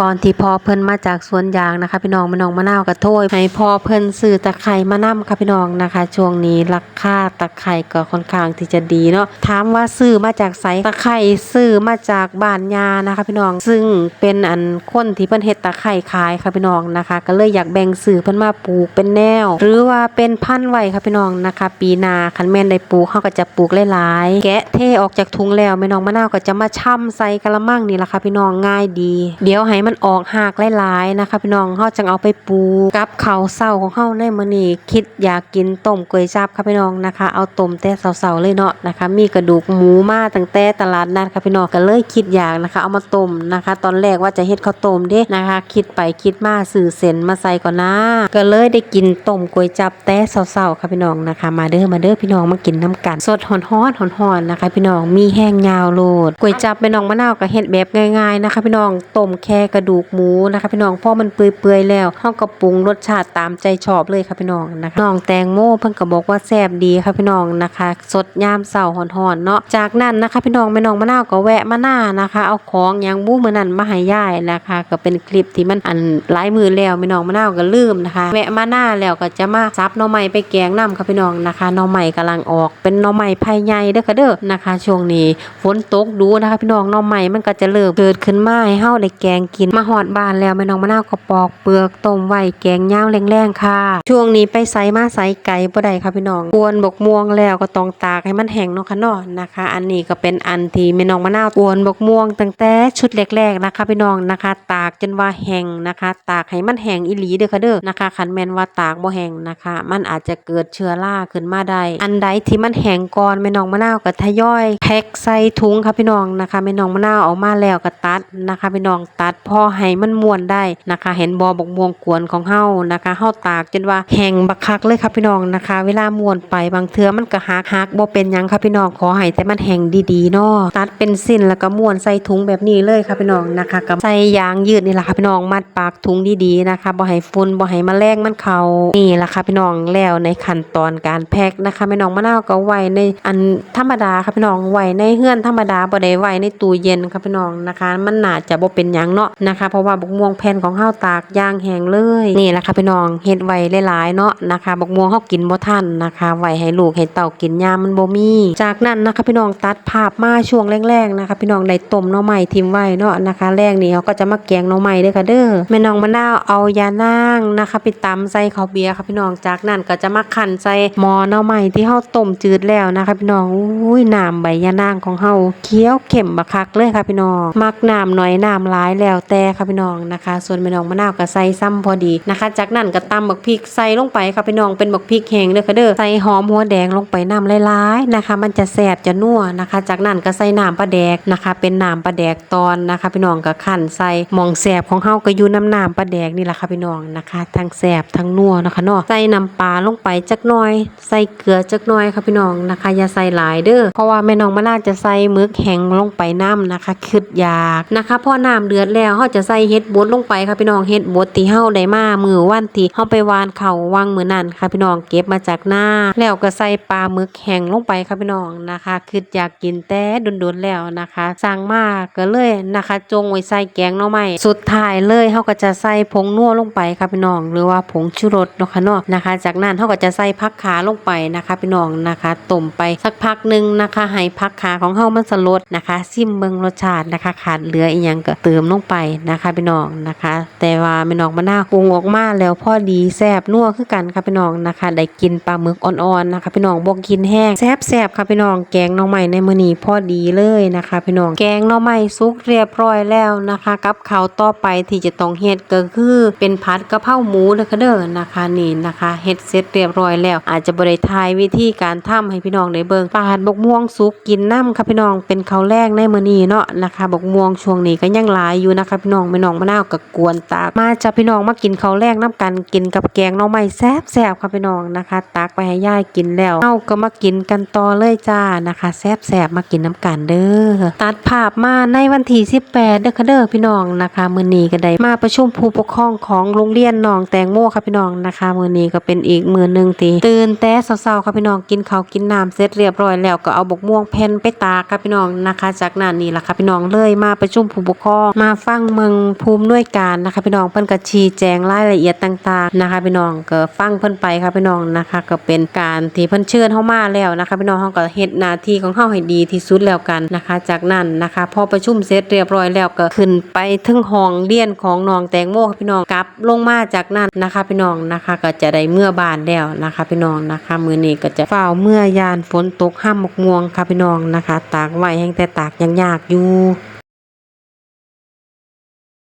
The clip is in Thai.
ก่อนที่พ่อเพิ่นมาจากสวนยางนะคะ พี่น้องแม่น้องมะนาวกระโทยให้พ่อเพิ่นซื้อตะไคร่มานํค่ะพี่น้องนะคะ ช่วงนี้ราคาตะไคร่ก็ค่อนข้างที่จะดีเนาะถามว่าซื้อมาจากไสตะไคร่ซื้อมาจากบ้านยานะคะพี่น้องซึ่งเป็นอันคนที่เพิ่นเฮ็ดตะไคร่ขายค่ะพี่น้องนะคะ ก็เลยอยากแบ่งซื้อเพิ่นมาปลูกเป็นแนว หรือว่าเป็นพันธุ์ไว้ค่ะพี่น้องนะคะ ปีนาคันแม่นได้ปลูกเฮาก็จะปลูกหลายๆแกะเทออกจากถุงแล้วแม่น้องมะนาวก็จะมาช่ำใส่กะละมังนี่ละค่ะพี่น้องง่ายดี เดี๋ยวให้มันออกหากหลายๆนะคะ พี่น้องเฮาจังเอาไปปูกับข้าวเช้าของเฮาในมื้อนี้คิดอยากกินต้มก๋วยจับค่ะพี่น้องนะคะ เอาต้มแต่เช้าๆเลยเนาะนะคะ มีกระดูกหมูมาตั้งแต่ตลาดนัดค่ะพี่น้องก็เลยคิดอยากนะคะ เอามาต้มนะคะ ตอนแรกว่าจะเฮ็ดข้าวต้มเด้นะคะ คิดไปคิดมาสื่อเส้นมาใส่ก่อนนะก็เลยได้กินต้มก๋วยจับแต่เช้าๆค่ะพี่น้องนะคะ มาเด้อมาเด้อพี่น้องมากินน้ำกัน สดฮ้อนๆฮ้อนๆนนะคะ พี่น้องมีแห้งยาวโลดก๋วยจับแม่น้องมะนาวก็เฮ็ดแบบง่าย ๆนะคะ พี่น้องต้มแค่กระดูกหมูนะคะ พี่น้องพอมันเปื่อยๆแล้วเฮาก็ปรุงรสชาติตามใจชอบเลยค่ะพี่น้องนะคะน้องแตงโมเพิ่นก็บอกว่าแซ่บดีค่ะพี่น้องนะคะ สดยามเช้าฮ้อนๆเนาะจากนั้นนะคะ พี่น้องแม่น้องมะนาวก็แวะมาหน้านะคะ เอาของยังบู้มือนั้นมาให้ยายนะคะ ก็เป็นคลิปที่มันอันหลายมือแล้วแม่น้องมะนาวก็ลืมนะคะแวะมาหน้าแล้วก็จะมาซับหน่อไม้ไปแกงน้ำค่ะพี่น้องนะคะหน่อไม้กำลังออกเป็นหน่อไม้ไผ่ใหญ่เด้อค่ะเด้อนะคะ ช่วงนี้ฝนตกดูนะคะ พี่น้องหน่อไม้มันก็จะเริ่มเกิดขึ้นมาให้เฮาได้แกงกินมาฮอดบานแล้วแม่น้องมะนาวก็ปอกเปลือกต้มไว้แกงยาวแรงๆค่ะ ช่วงนี้ไปไสมาไสไก่บ่ได้ค่ะพี่น้องกวนบกม่วงแล้วก็ต้องตากให้มันแห้งเนาะค่ะเนาะนะคะ อันนี้ก็เป็นอันที่แม่น้องมะนาวกวนบกม่วงตั้งแต่ชุดแรกๆนะคะ พี่น้องนะคะ ตากจนว่าแห้งนะคะ ตากให้มันแห้งอีหลีเด้อค่ะเด้อนะคะคันแมนว่าตากบ่แห้งนะคะ มันอาจจะเกิดเชื้อราขึ้นมาได้ อันใดที่มันแห้งก่อนแม่น้องมะนาวก็ทยอยแพ็คใส่ถุงค่ะพี่น้องนะคะแม่น้องมะนาวเออกมาแล้วก็ตัดนะคะพี่น้องตัดพพอให้มันมวนได้นะคะ เห็นบอบกม่วงกวนของเฮานะคะเฮาตากจนว่าแห้งบักคักเลยค่ะพี่น้องนะคะ เวลามวนไปบางเทือมันก็หักหักบ่เป็นยังค่ะพี่น้องขอให้แต่มันแห้งดีๆเนาะตัดเป็นสิ้นแล้วก็ม้วนใส่ถุงแบบนี้เลยค่ะพี่น้องนะคะกับใส่ยางยืดนี่แหละค่ะพี่น้องมัดปากถุงดีๆนะคะบ่ให้ฝุ่นบ่ให้แมลงมันเขานี่แหละค่ะพี่น้องแล้วในขั้นตอนการแพ็คนะคะแม่น้องมะนาวก็ไว้ในอันธรรมดาค่ะพี่น้องไว้ในเฮือนธรรมดาบ่ได้ไว้ในตู้เย็นค่ะพี่น้องนะคะ มันน่าจะบ่เป็นยังเนาะนะคะ เพราะว่าบกม่วงแผ่นของเฮาวตากย่างแห้งเลยนี่แหละค่ะพี่น้องเฮ็ดไว้หลายๆเนาะนะคะบกม่วงเฮากินบ่ทันนะคะไว้ให้ลูกให้เต่ากินยามมันบ่มีจากนั้นนะคะพี่น้องตัดภาพมาช่วงแรกๆนะคะ พี่น้องได้ต้มหน่อไม้ทิมไว้เนาะนะคะ แรกนี่เขาก็จะมาแกงหน่อไม้เด้อค่ะเด้อแม่น้องมะนาวเอายานางนะคะไปตำใส่ข้าวเบียร์ค่ะพี่น้องจากนั้นก็จะมาคั่นใส่หม้อหน่อไม้ที่เฮาต้มจืดแล้วนะคะ พี่น้องอุ้ยน้ำใบยานางของเฮาเคี้ยวเข้มบักคักเลยค่ะพี่น้องมักน้ำน้อยน้ำหลายแล้วแต่ค่ะพี่น้องนะคะ ส่วนแม่น้องมะนาวก็ใส่ซ้ำพอดีนะคะ จากนั้นก็ตำบักพริกใส่ลงไปค่ะพี่น้องเป็นบักพริกแห้งเด้อค่ะเด้อใส่หอมหัวแดงลงไปน้ำหลายๆนะคะ มันจะแซ่บจะนัวนะคะ จากนั้นก็ใส่น้ำปลาแดกนะคะ เป็นน้ำปลาแดกตอนนะคะ พี่น้องก็คั่นใส่หมองแซ่บของเฮาก็อยู่น้ำน้ำปลาแดกนี่แหละค่ะพี่น้องนะคะ ทั้งแซ่บทั้งนัวนะคะเนาะใส่น้ำปลาลงไปจักน่อย ใส่เกลือจักน่อยค่ะพี่น้องนะคะ อย่าใส่หลายเด้อเพราะว่าแม่น้องมะนาวจะใส่มึกแห้งลงไปน้ำนะคะคืดยากนะคะพอน้ำเดือดแล้วเฮาจะใส่เฮ็ดบดลงไปค่ะพี่น้องเฮ็ดบดที่เฮาได้มามือวันที่เฮาไปวานเขาวางมือนั่นค่ะพี่น้องเก็บมาจากหน้า แล้วก็ใส่ปลาหมึกแห้งลงไปค่ะพี่น้องนะคะคืออยากกินแต่โดนๆแล้วนะคะสั่งมาก็เลยนะคะ จงไว้ใส่แกงหน่อไม้สุดท้ายเลยเฮาก็จะใส่ผงนัวลงไปค่ะพี่น้อง หรือว่าผงชูรสเนาะค่ะเนาะนะคะ จากนั้นเฮาก็จะใส่ผักขาลงไปนะคะพี่น้องนะคะต้มไปสักพักหนึ่งนะคะให้ผักขาของเฮามันสลดนะคะซิมเบิ่งรสชาตินะคะ ขาดเหลืออีหยังก็เติมลงไปนะคะพี่น้องนะคะ แต่ว่าแม่น้องมะนาวปรุงออกมาแล้วพอดีแซ่บนัวคือกันค่ะพี่น้องนะคะ ได้กินปลาหมึกอ่อนๆนะคะ พี่น้องบ่กินแห้งแซ่บๆค่ะพี่น้องแกงน่อไม้ในมื้อนี้พอดีเลยนะคะ พี่น้องแกงน่อไม้สุกเรียบร้อยแล้วนะคะ กับข้าวต่อไปที่จะต้องเฮ็ดก็คือเป็นผัดกะเพราหมูเด้อค่ะเด้อนะคะนี่นะคะเฮ็ดเสร็จเรียบร้อยแล้ว อาจจะบ่ได้ทายวิธีการทำให้พี่น้องได้เบิ่งปลาหัดบกม่วงสุกกินน้ำค่ะพี่น้องเป็นข้าวแรกในมื้อนี้เนาะนะคะ บกม่วงช่วงนี้ก็ยังหลายอยู่นะคะพี่น้องแม่น้องมะนาวก็กวนตากมาจะพี่น้องมากินข้าวแรกน้ำกันกินกับแกงน่อไม้แซ่บๆค่ะพี่น้องนะคะตักไปให้ยายกินแล้วเฮาก็มากินกันต่อเลยจ้านะคะแซ่บๆมากินน้ำกันเด้อตัดภาพมาในวันที่18เด้อค่ะเด้อพี่น้องนะคะมือนีก็ได้มาประชุมผู้ปกครองของโรงเรียนหนองแตงโมค่ะพี่น้องนะคะมือนีก็เป็นอีกมือหนึ่งทีตื่นแต่เช้าๆค่ะพี่น้องกินข้าวกินน้ำเสร็จเรียบร้อยแล้วก็เอาบกม่วงแผ่นไปตากค่ะพี่น้องนะคะ จากนั้นนี่แหละค่ะพี่น้องเลยมาประชุมผู้ปกครองมาฟังเมืองภูมิหน่วยการนะคะพี่น้องเพิ่นก็ชี้แจงรายละเอียดต่างๆนะคะพี่น้องก็ฟังเพิ่นไปค่ะพี่น้องนะคะ ก็เป็นการที่เพิ่นเชิญเฮามาแล้วนะคะพี่น้องเฮาก็เฮ็ดหน้าที่ของเฮาให้ดีที่สุดแล้วกันนะคะ จากนั้นนะคะพอประชุมเสร็จเรียบร้อยแล้วก็ขึ้นไปถึงห้องเรียนของน้องแตงโมค่ะพี่น้องกลับลงมาจากนั้นนะคะพี่น้องนะคะก็จะได้เมื่อบานแล้วนะคะพี่น้องนะคะมื้อนี้ก็จะเฝ้าเมื่อยานฝนตกห้ามหมกม่วงค่ะพี่น้องนะคะ ตากไว้แห้งแต่ตากยังยากอยู่